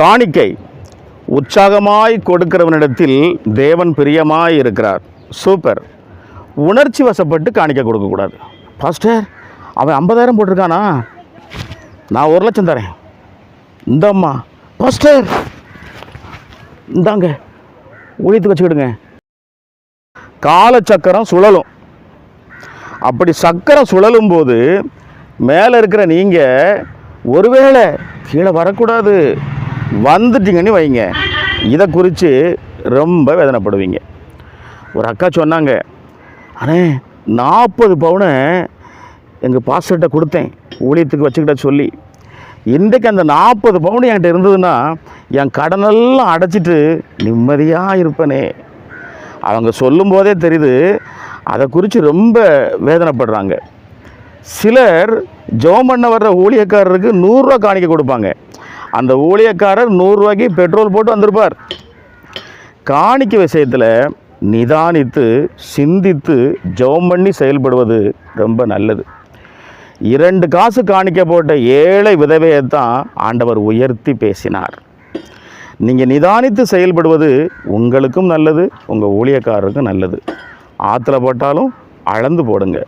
காணிக்கை உற்சாகமாய் கொடுக்கிறவனிடத்தில் தேவன் பிரியமாய் இருக்கிறார். சூப்பர். உணர்ச்சி வசப்பட்டு காணிக்கை கொடுக்கக்கூடாது பாஸ்டர் அவன் ஐம்பதாயிரம் போட்டிருக்கானா? நான் ஒரு லட்சம் தரேன். இந்தம்மா. பாஸ்டர்! இந்தாங்க. ஊழியத்துக்கு வச்சுக்கிடுங்க. காலச்சக்கரம் சுழலும். அப்படி சக்கரம் சுழலும் போது மேலே இருக்கிற நீங்கள் ஒருவேளை கீழே வரக்கூடாது. வந்துட்டீங்கன்னு வைங்க. இதை குறித்து ரொம்ப வேதனைப்படுவீங்க. ஒரு அக்கா சொன்னாங்க அண்ணே நாற்பது பவுனை எங்கள் பாஸ்டர்கிட்ட கொடுத்தேன். ஊழியத்துக்கு வச்சுக்கிட்ட சொல்லி. இன்றைக்கு அந்த நாற்பது பவுன் என்கிட்ட இருந்ததுன்னா என் கடனெல்லாம் அடைச்சிட்டு நிம்மதியாக இருப்பேனே. அவங்க சொல்லும்போதே தெரியுது அதை குறித்து ரொம்ப வேதனைப்படுறாங்க. சிலர் ஜெபம் பண்ண வர்ற ஊழியக்காரருக்கு நூறுரூவா காணிக்க கொடுப்பாங்க. அந்த ஊழியக்காரர் நூறுரூவாய்க்கு பெட்ரோல் போட்டு வந்திருப்பார். காணிக்க விஷயத்தில் நிதானித்து சிந்தித்து ஜெபம் பண்ணி செயல்படுவது ரொம்ப நல்லது. இரண்டு காசு காணிக்க போட்ட ஏழை விதவையைத்தான் ஆண்டவர் உயர்த்தி பேசினார். நீங்கள் நிதானித்து செயல்படுவது உங்களுக்கும் நல்லது உங்கள் ஊழியக்காரருக்கும் நல்லது. ஆற்றுல போட்டாலும் அளந்து போடுங்க.